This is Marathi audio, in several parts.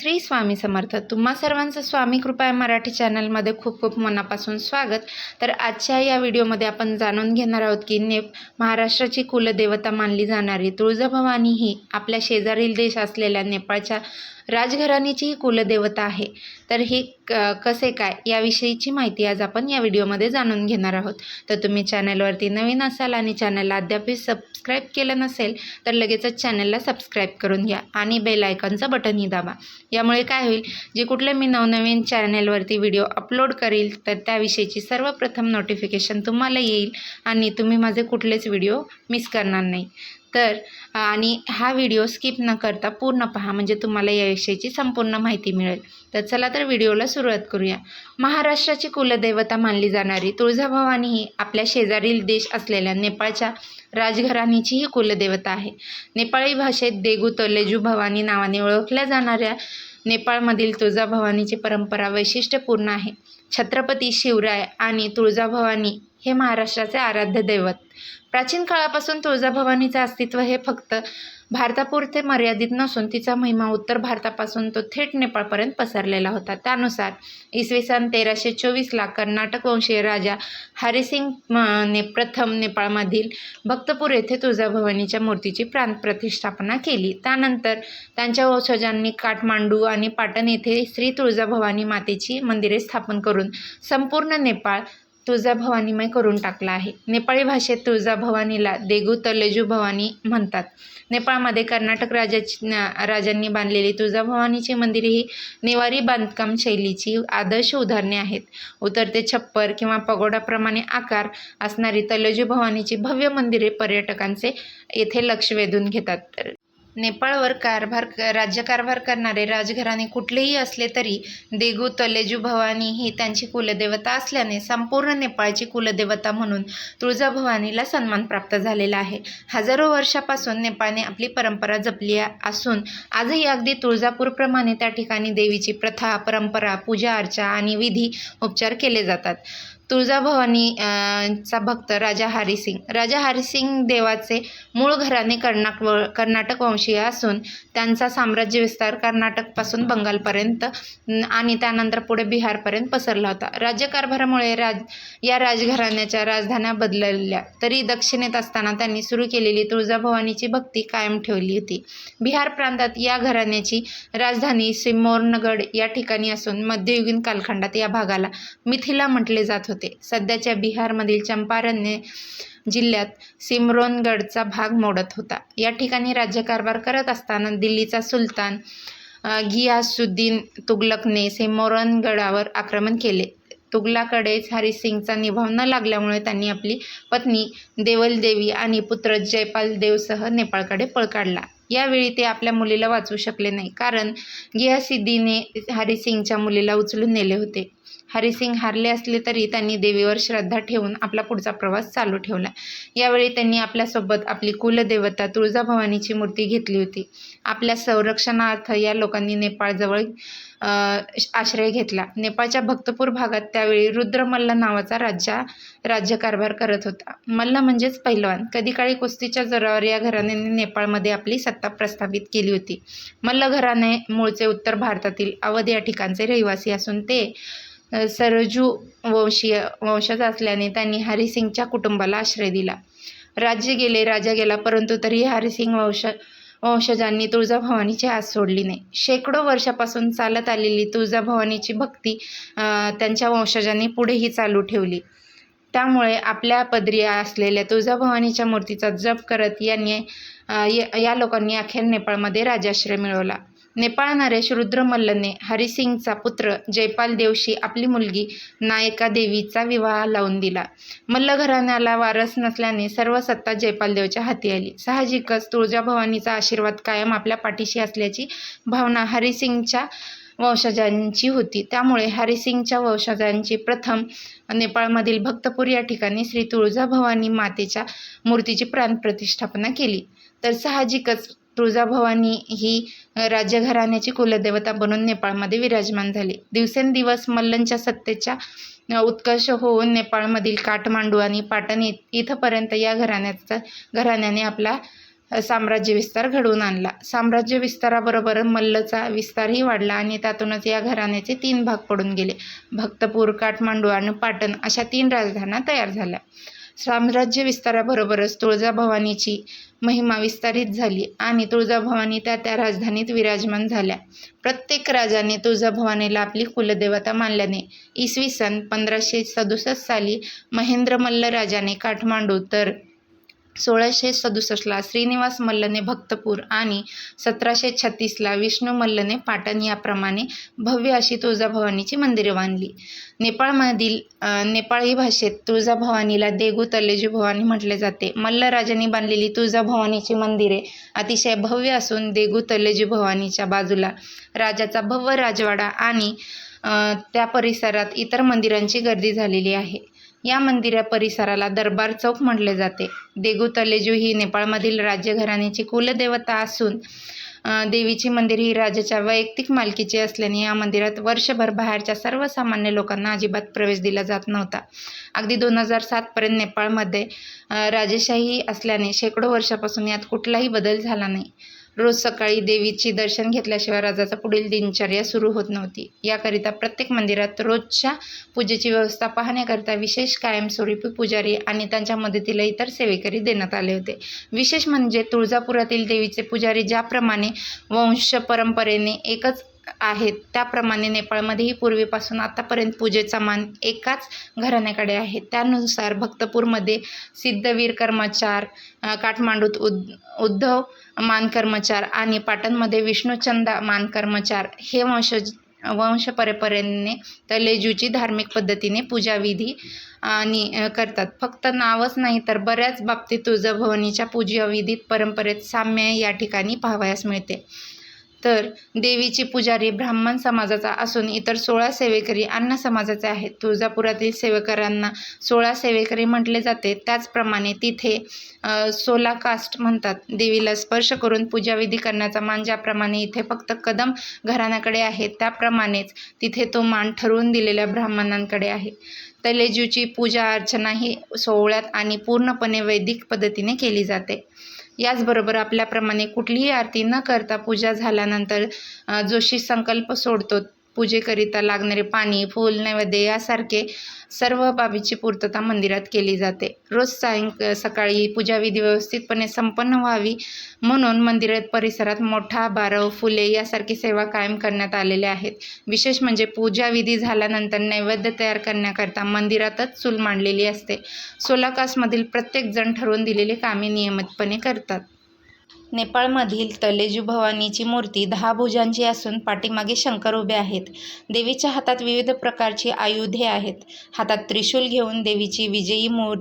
श्री स्वामी समर्थ. तुम्हा सर्वांचं स्वामी कृपा मराठी चॅनलमध्ये खूप खूप मनापासून स्वागत. तर आजच्या या व्हिडिओमध्ये आपण जाणून घेणार आहोत की ने महाराष्ट्राची कुलदेवता मानली जाणारी तुळजाभवानी ही आपल्या शेजारील देश असलेल्या नेपाळच्या राजघराण्याची कुलदेवता आहे. तर हे क कसे काय? याविषयीची माहिती आज आपण या व्हिडिओमध्ये जाणून घेणार आहोत. तर तुम्ही चॅनलवरती नवीन असाल आणि चॅनलला अद्याप सबस्क्राईब केलं नसेल तर लगेचच चॅनलला सबस्क्राईब करून घ्या आणि बेल आयकॉनचं बटनही दाबा. यामुळे काय होईल? जे कुठले मी नवनवीन चॅनलवरती व्हिडिओ अपलोड करील तर त्याविषयीची सर्वप्रथम नोटिफिकेशन तुम्हाला येईल आणि तुम्ही माझे कुठलेच व्हिडिओ मिस करणार नाही. तर आणि हा व्हिडिओ स्किप न करता पूर्ण पहा म्हणजे तुम्हाला याविषयीची संपूर्ण माहिती मिळेल. तर चला तर व्हिडिओला सुरुवात करूया. महाराष्ट्राची कुलदेवता मानली जाणारी तुळजाभवानी ही आपल्या शेजारील देश असलेल्या नेपाळच्या राजघराणीची ही कुलदेवता आहे. नेपाळी भाषेत देगू तलेजू भवानी नावाने ओळखल्या जाणाऱ्या नेपाळमधील तुळजाभवानीची परंपरा वैशिष्ट्यपूर्ण आहे. छत्रपती शिवराय आणि तुळजाभवानी हे महाराष्ट्राचे आराध्य दैवत. प्राचीन काळापासून तुळजाभवानीचं अस्तित्व हे फक्त भारतापुरते मर्यादित नसून तिचा महिमा उत्तर भारतापासून तो थेट नेपाळपर्यंत पसरलेला होता. त्यानुसार इसवी सन तेराशे चोवीसला कर्नाटक वंशीय राजा हरिसिंग ने प्रथम नेपाळमधील भक्तपूर येथे तुळजाभवानीच्या मूर्तीची प्रांत प्रतिष्ठापना केली. त्यानंतर त्यांच्या वंशजांनी काठमांडू आणि पाटण येथे श्री तुळजाभवानी मातेची मंदिरे स्थापन करून संपूर्ण नेपाळ तुळजाभवानीमय करून टाकला आहे. नेपाळी भाषेत तुळजाभवानीला देगू तलेजू भवानी म्हणतात. नेपाळमध्ये कर्नाटक राजाची राजांनी बांधलेली तुळजाभवानीची मंदिरे ही नेवारी बांधकाम शैलीची आदर्श उदाहरणे आहेत. उतरते छप्पर किंवा पगोडाप्रमाणे आकार असणारी तलेजू भवानीची भव्य मंदिरे पर्यटकांचे येथे लक्ष वेधून घेतात. नेपाळवर कारभार राज्यकारभार करणारे राजघराणे कुठलेही असले तरी देगू तलेजू भवानी ही त्यांची कुलदेवता असल्याने संपूर्ण नेपाळची कुलदेवता म्हणून तुळजाभवानीला सन्मान प्राप्त झालेला आहे. हजारो वर्षापासून नेपाळने आपली परंपरा जपली असून आजही अगदी तुळजापूरप्रमाणे त्या ठिकाणी देवीची प्रथा परंपरा पूजा अर्चा आणि विधी उपचार केले जातात. तुळजाभवानी चा भक्त राजा हरिसिंग. राजा हरिसिंग देवाचे मूळ घराणे कर्नाक व कर्नाटक वंशीय असून त्यांचा साम्राज्य विस्तार कर्नाटकपासून बंगालपर्यंत आणि त्यानंतर पुढे बिहारपर्यंत पसरला होता. राज्यकारभारामुळे राज या राजघराण्याच्या राजधान्या बदलल्या. तरी दक्षिणेत असताना त्यांनी सुरू केलेली तुळजाभवानीची भक्ती कायम ठेवली होती. बिहार प्रांतात या घराण्याची राजधानी सिमोरनगड या ठिकाणी असून मध्ययुगीन कालखंडात या भागाला मिथिला म्हटले जात होते. होते सध्याच्या बिहारमधील चंपारण्य जिल्ह्यात सिमरोनगडचा भाग मोडत होता. या ठिकाणी राज्यकारभार करत असताना दिल्लीचा सुलतान घियासुद्दीन तुगलकने सिमोरनगडावर आक्रमण केले. तुगलाकडेच हरिसिंगचा निभाव न लागल्यामुळे त्यांनी आपली पत्नी देवलदेवी आणि पुत्र जयपाल देवसह नेपाळकडे पळ काढला. यावेळी ते आपल्या मुलीला वाचवू शकले नाही कारण गियासिद्धीने हरिसिंगच्या मुलीला उचलून नेले होते. हरिसिंग हारले असले तरी त्यांनी देवीवर श्रद्धा ठेवून आपला पुढचा प्रवास चालू ठेवला. यावेळी त्यांनी आपल्यासोबत आपली कुलदेवता तुळजाभवानीची मूर्ती घेतली होती. आपल्या संरक्षणार्थ या लोकांनी नेपाळजवळ आश्रय घेतला. नेपाळच्या भक्तपूर भागात त्यावेळी रुद्रमल्ल नावाचा राज्या राज्यकारभार करत होता. मल्ल म्हणजेच पहिलवान कधी काळी कुस्तीच्या जोरावर या घराण्याने नेपाळमध्ये आपली सत्ता प्रस्थापित केली होती. मल्ल घराणे मूळचे उत्तर भारतातील अवध या ठिकाणचे रहिवासी असून ते सरजू वंशीय वंशज असल्याने त्यांनी हरिसिंगच्या कुटुंबाला आश्रय दिला. राज्य गेले राजा गेला परंतु तरीही हरिसिंग वंश वंशजांनी तुळजाभवानीची हात सोडली नाही. शेकडो वर्षापासून चालत आलेली तुळजाभवानीची भक्ती त्यांच्या वंशजांनी पुढेही चालू ठेवली. त्यामुळे आपल्या पदरी असलेल्या तुळजाभवानीच्या मूर्तीचा जप करत यांनी या लोकांनी अखेर नेपाळमध्ये राजाश्रय मिळवला. नेपाळ नरेश रुद्रमल्लने हरिसिंगचा पुत्र जयपाल देवशी आपली मुलगी नायका देवीचा विवाह लावून दिला. मल्ल घराण्याला वारस नसल्याने सर्व सत्ता जयपाल देवच्या हाती आली. साहजिकच तुळजाभवानीचा आशीर्वाद कायम आपल्या पाठीशी असल्याची भावना हरिसिंगच्या वंशजांची होती. त्यामुळे हरिसिंगच्या वंशजांची प्रथम नेपाळमधील भक्तपूर या ठिकाणी श्री तुळजाभवानी मातेच्या मूर्तीची प्राणप्रतिष्ठापना केली. तर साहजिकच तुळजाभवानी ही राज्यघराण्याची कुलदेवता बनून नेपाळमध्ये विराजमान झाली. दिवसेंदिवस मल्लंच्या सत्तेच्या उत्कर्ष होऊन नेपाळमधील काठमांडू आणि पाटण इथंपर्यंत या घराण्याचा घराण्याने आपला साम्राज्य विस्तार घडवून आणला. साम्राज्य विस्ताराबरोबर मल्लचा विस्तारही वाढला आणि त्यातूनच या घराण्याचे तीन भाग पडून गेले. भक्तपूर काठमांडू आणि पाटण अशा तीन राजधान्या तयार झाल्या. साम्राज्य विस्ताराबरोबरच तुळजाभवानीची महिमा विस्तारित झाली आणि तुळजाभवानी त्या त्या राजधानीत विराजमान झाल्या. प्रत्येक राजाने तुळजाभवानीला आपली कुलदेवता मानल्याने इसवी सन पंधराशे सदुसष्ट साली महेंद्र मल्ल राजाने काठमांडू तर सोळाशे सदुसष्टला श्रीनिवास मल्लने भक्तपूर आणि सतराशे छत्तीसला विष्णू मल्लने पाटण याप्रमाणे भव्य अशी तुळजाभवानीची मंदिरे बांधली. नेपाळमधील नेपाळी भाषेत तुळजाभवानीला देगू तलेजू भवानी म्हटले जाते. मल्लराजांनी बांधलेली तुळजाभवानीची मंदिरे अतिशय भव्य असून देगू तलेजू भवानीच्या बाजूला राजाचा भव्य राजवाडा आणि त्या परिसरात इतर मंदिरांची गर्दी झालेली आहे. या मंदिरा परिसराला दरबार चौक म्हटले जाते. देगू तलेजू ही नेपाळमधील राज्यघराण्याची कुलदेवता असून देवीची मंदिर ही राजाच्या वैयक्तिक मालकीची असल्याने या मंदिरात वर्षभर बाहेरच्या सर्वसामान्य लोकांना अजिबात प्रवेश दिला जात नव्हता. अगदी दोन हजार सातपर्यंत नेपाळमध्ये राजेशाही असल्याने शेकडो वर्षापासून यात कुठलाही बदल झाला नाही. रोज सकाळी देवीचे दर्शन घेतल्याशिवाय राजाचा पुढील दिनचर्या सुरू होत नव्हती. याकरिता प्रत्येक मंदिरात रोजच्या पूजेची व्यवस्था पाहण्याकरिता विशेष कायमस्वरूपी पुजारी आणि त्यांच्या मदतीला इतर सेवेकरी देण्यात आले होते. विशेष म्हणजे तुळजापुरातील देवीचे पुजारी ज्याप्रमाणे वंश परंपरेने एकच आहेत. त्याप्रमाणे नेपाळमध्येही पूर्वीपासून आतापर्यंत पूजेचा मान एकाच घराण्याकडे आहे त्यानुसार भक्तपूरमध्ये सिद्धवीर कर्मचार काठमांडूत उद उद्धव मान कर्मचार आणि पाटणमध्ये विष्णुचंदा मान कर्मचार हे वंशज वंश परंपरेने तलेजूची धार्मिक पद्धतीने पूजाविधी आणि करतात. फक्त नावच नाही तर बऱ्याच बाबतीत तुळजाभवानीच्या पूजाविधीत परंपरेत साम्य या ठिकाणी पाहावयास मिळते. तर देवीची पुजारी ब्राह्मण समाजाचा असून इतर सोळा सेवेकरी अन्न समाजाचे आहेत. तुळजापुरातील सेवेकरांना सोळा सेवेकरी म्हटले जाते. त्याचप्रमाणे तिथे सोला कास्ट म्हणतात. देवीला स्पर्श करून पूजाविधी करण्याचा मान ज्याप्रमाणे इथे फक्त कदम घराण्याकडे आहे त्याप्रमाणेच तिथे तो मान ठरवून दिलेल्या ब्राह्मणांकडे आहे. तलेजूची पूजा अर्चना ही सोहळ्यात आणि पूर्णपणे वैदिक पद्धतीने केली जाते. याचबरोबर आपल्याप्रमाणे कुठलीही आरती न करता पूजा झाल्यानंतर जोशी संकल्प सोडतो. पूजेकरिता लागणारे पाणी फूल नैवेद्य यासारखे सर्व बाबीची पूर्तता मंदिरात केली जाते. रोज सायंक सकाळी पूजाविधी व्यवस्थितपणे संपन्न व्हावी म्हणून मंदिरात परिसरात मोठा बारव फुले यासारखी सेवा कायम करण्यात आलेल्या आहेत. विशेष म्हणजे पूजाविधी झाल्यानंतर नैवेद्य तयार करण्याकरता मंदिरातच चूल मांडलेली असते. सोलाकासमधील प्रत्येक जण ठरवून दिलेली कामे नियमितपणे करतात. नेपाळमधील तलेजू भवानीची मूर्ती दहा भुजांची असून पाठीमागे शंकर उभे आहेत. देवीच्या हातात विविध प्रकारची आयुधे आहेत. हातात त्रिशूल घेऊन देवीची विजयी मु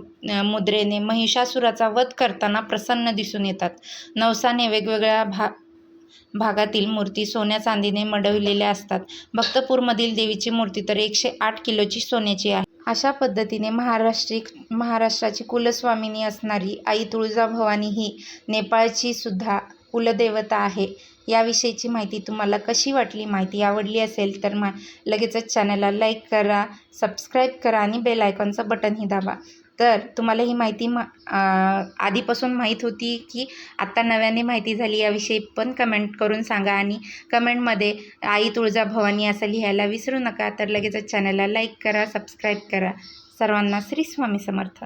मुद्रेने महिषासुराचा वध करताना प्रसन्न दिसून येतात. नवसाने वेगवेगळ्या भा भागातील मूर्ती सोन्या चांदीने मडवलेल्या असतात. भक्तपूरमधील देवीची मूर्ती तर एकशे आठ किलोची सोन्याची आहे. अशा पद्धतीने महाराष्ट्री महाराष्ट्राची कुलस्वामिनी असणारी आई तुळजाभवानी ही नेपाळची सुद्धा कुलदेवता आहे. याविषयीची माहिती तुम्हाला कशी वाटली माहिती आवडली असेल तर मा लगेचच चॅनलला लाईक करा सबस्क्राईब करा आणि बेल आयकॉनचं बटनही दाबा. तर तुम्हाला ही माहिती मा आधीपासून माहीत होती की आत्ता नव्याने माहिती झाली याविषयी पण कमेंट करून सांगा आणि कमेंटमध्ये आई तुळजा भवानी असं लिहायला विसरू नका. तर लगेचच चॅनलला लाईक करा सबस्क्राईब करा. सर्वांना श्री स्वामी समर्थ.